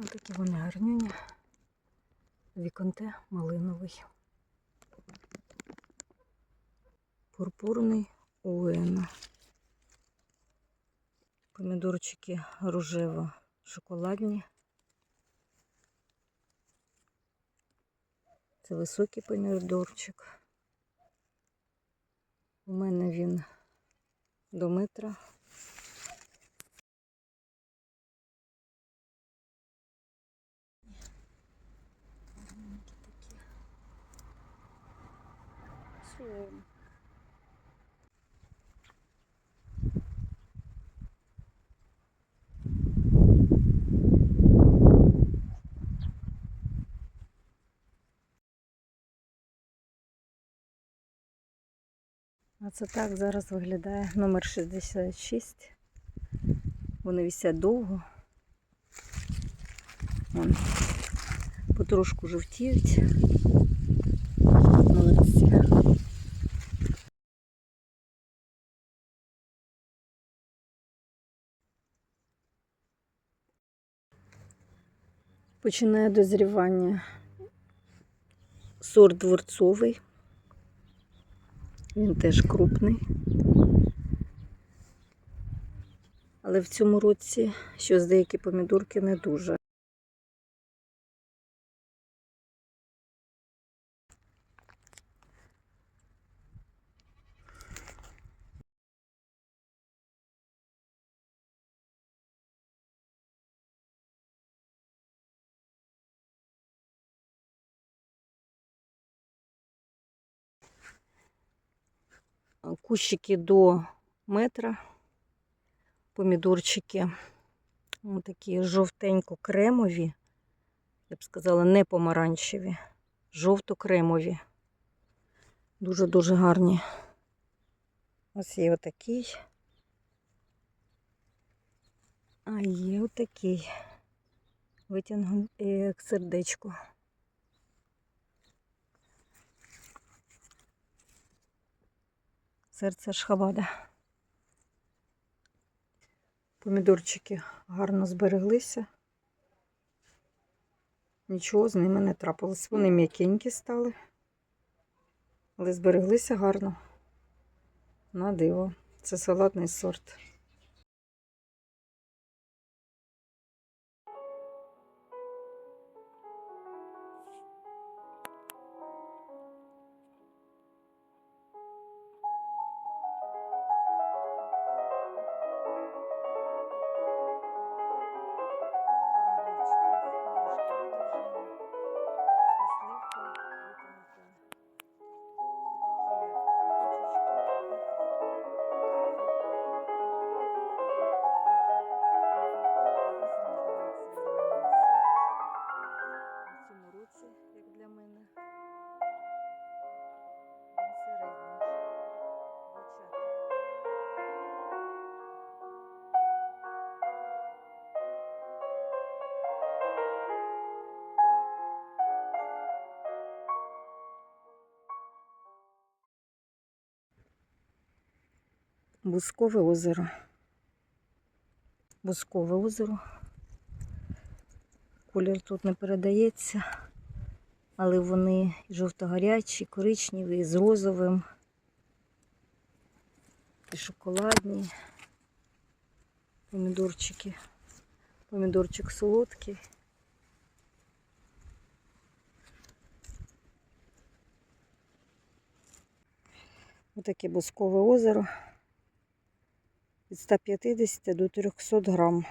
Ось такі вони гарнюні. Віконте малиновий. Пурпурний уена. Помідорчики рожево-шоколадні. Це високий помідорчик. У мене він до метра. Сум. А це так зараз виглядає номер 66. Вони висять довго. Вон, потрошку жовтіють. Починає дозрівання сорт дворцовий. Він теж крупний. Але в цьому році щось деякі помідорки не дуже. Кущики до метра, помідорчики Ось такі жовтенько-кремові, я б сказала, не помаранчеві, жовто-кремові. Дуже-дуже гарні. Ось є отакий. А є отакий. Витягну як сердечко. Серце шхавада. Помідорчики гарно збереглися. Нічого з ними не трапилось. Вони м'якенькі стали, але збереглися гарно. На диво. Це салатний сорт. Бускове озеро. Бускове озеро. Колір тут не передається, але вони жовто-гарячі, коричневі, з розовим, і шоколадні. Помідорчики. Помідорчик солодкий. Отаке бускове озеро від 150 до 300 грам.